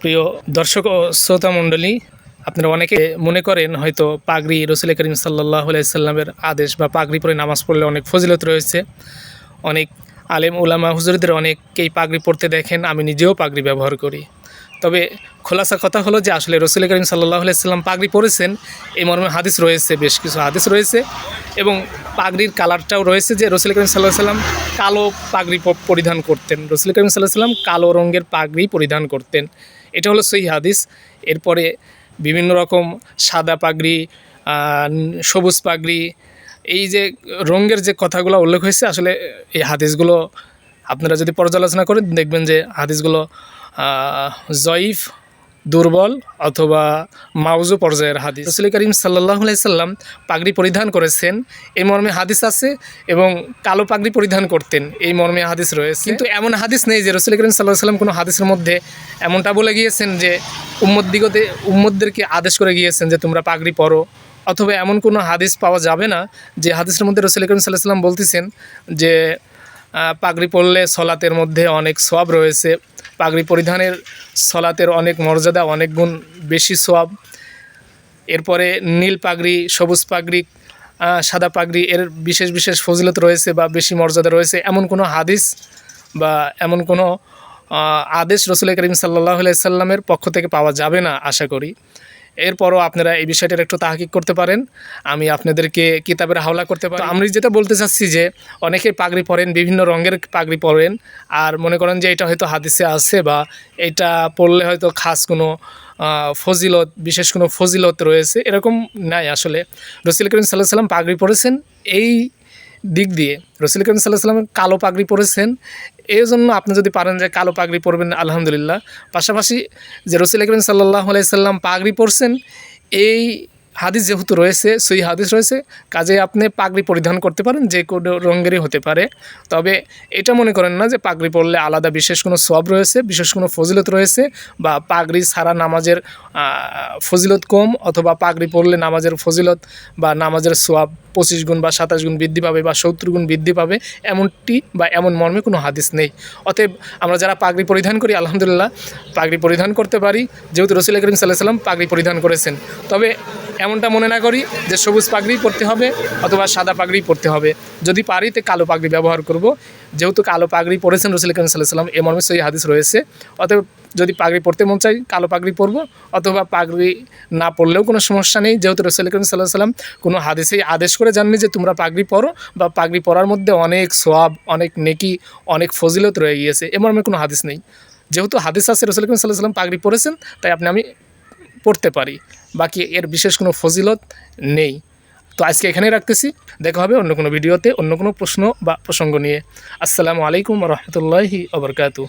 প্রিয় দর্শক ও শ্রোতা মণ্ডলী, আপনারা অনেকে মনে করেন হয়তো পাগড়ি রসুল করিম সাল্লাহ সাল্লামের আদেশ বা পাগড়ি পরে নামাজ পড়লে অনেক ফজিলত রয়েছে। অনেক আলেম, উলামা, হুজুরদের অনেককেই পাগড়ি পড়তে দেখেন, আমি নিজেও পাগড়ি ব্যবহার করি। তবে খোলাসা কথা হলো যে, আসলে রসুল করিম সাল্লাহ সাল্লাম পাগড়ি পরেছেন, এই মর্মে হাদিস রয়েছে, বেশ কিছু হাদিস রয়েছে। এবং পাগড়ির কালারটাও রয়েছে যে রসুল করিম সাল্লাহ সাল্লাম কালো পাগড়ি পরিধান করতেন। রসুল করিম সাল্লাহ সাল্লাম কালো রঙের পাগড়ি পরিধান করতেন। এটা হলো সহি হাদিস। এরপরে বিভিন্ন রকম সাদা পাগড়ি সবুজ পাগড়ি, এই যে রঙের যে কথাগুলো উল্লেখ হয়েছে, আসলে এই হাদিসগুলো আপনারা যদি পর্যালোচনা করেন, দেখবেন যে হাদিসগুলো জয়ীফ দুর্বল অথবা মাউজু পর্যায়ের হাদিস। রসুল করিম সাল্লাহ সাল্লাম পাগড়ি পরিধান করেছেন। এই মর্মে হাদিস আছে এবং কালো পাগড়ি পরিধান করতেন। এই মর্মে হাদিস রয়েছে। কিন্তু এমন হাদিস নেই যে রসুল করিম সাল্লাহ সাল্লাম কোনো হাদিসের মধ্যে এমনটা বলে গিয়েছেন যে উম্মদ দিগতে উম্মদদেরকে আদেশ করে গিয়েছেন যে তোমরা পাগড়ি পরো। অথবা এমন কোনো হাদিস পাওয়া যাবে না যে হাদিসের মধ্যে রসুল করিম সাল্লাহ সাল্লাম বলতেছেন যে পাগড়ি পরলে সলাতের মধ্যে অনেক সব রয়েছে। পাগড়ি পরিধানের সলাতের অনেক মর্যাদা, অনেক গুণ বেশি সোয়াব। এরপরে নীল পাগড়ি, সবুজ পাগড়ি সাদা পাগড়ি, এর বিশেষ বিশেষ ফজিলত রয়েছে বা বেশি মর্যাদা রয়েছে। এমন কোনো হাদিস বা এমন কোনো আদেশ রসুল করিম সাল্লাহ সাল্লামের পক্ষ থেকে পাওয়া যাবে না, আশা করি। এরপরও আপনারা এই বিষয়টার একটু তাহাকিক করতে পারেন। আমি আপনাদেরকে কিতাবের হাওলা করতে পারি। আমি যেটা বলতে চাচ্ছি যে, অনেকে পাগড়ি পরেন, বিভিন্ন রঙের পাগড়ি পরেন, আর মনে করেন যে এটা হয়তো হাদিসে আছে বা এটা পড়লে হয়তো খাস কোনো ফজিলত, বিশেষ কোনো ফজিলত রয়েছে। এরকম নাই আসলে। রসিল করিম সাল্লাহ সাল্লাম পাগড়ি পরেছেন। এই দিক দিয়ে। রসুল করিম সাল্লাহ সাল্লাম কালো পাগড়ি পরেছেন। এই জন্য আপনি যদি পারেন যে কালো পাগড়ি পরবেন, আলহামদুলিল্লাহ। পাশাপাশি যে রসুল করিম সাল্লাহ আলাইসাল্লাম পাগড়ি পরছেন, এই হাদিস যেহেতু রয়েছে সেই হাদিস রয়েছে কাজে আপনি পাগড়ি পরিধান করতে পারেন, যে কোনো রঙেরই হতে পারে। তবে এটা মনে করেন না যে পাগড়ি পরলে আলাদা বিশেষ কোনো সব রয়েছে, বিশেষ কোনো ফজিলত রয়েছে, বা পাগড়ি ছাড়া নামাজের ফজিলত কম, অথবা পাগড়ি পরলে নামাজের ফজিলত বা নামাজের সোয়াব পঁচিশ গুণ বা সাতাশ গুণ বৃদ্ধি পাবে বা সত্তর গুণ বৃদ্ধি পাবে, এমনটি বা এমন মর্মে কোনো হাদিস নেই। অতএব আমরা যারা পাগড়ি পরিধান করি, আলহামদুলিল্লাহ, পাগড়ি পরিধান করতে পারি। যেহেতু রসুল করিম সাল্লাহ সাল্লাম পাগড়ি পরিধান করেছেন। তবে এমনটা মনে না করি যে সবুজ পাগড়ি পরতে হবে অথবা সাদা পাগড়ি পরতে হবে। যদি পারি, তো কালো পাগড়ি ব্যবহার করব। যেহেতু কালো পাগড়ি পরেছেন রসুল করিম সাল্লাহ সাল্লাম এ সেই হাদিস রয়েছে। অতএব যদি পাগড়ি পরতে মন চাই, কালো পাগড়ি পরবো, অথবা পাগড়ি না পরলেও কোনো সমস্যা নেই। যেহেতু রসুল করিম সাল্লাহ সাল্লাম কোনো হাদিসেই আদেশ করে জাননি যে তোমরা পাগড়ি পরো বা পাগড়ি পরার মধ্যে অনেক সোয়াব, অনেক নেকি, অনেক ফজিলত রয়ে গিয়েছে। এ মর্মে কোনো হাদিস নেই। যেহেতু হাদিস আছে রসুল করিম সাল্লাহ সাল্লাম পাগড়ি পরেছেন, তাই আপনি আমি পড়তে পারি। বাকি এর বিশেষ কোনো ফজিলত নেই। তো আজকে এখানেই রাখতেছি। দেখা হবে অন্য কোনো ভিডিওতে, অন্য কোনো প্রশ্ন বা প্রসঙ্গ নিয়ে। আসসালামু আলাইকুম রহমতুল্লাহি আবরকাতু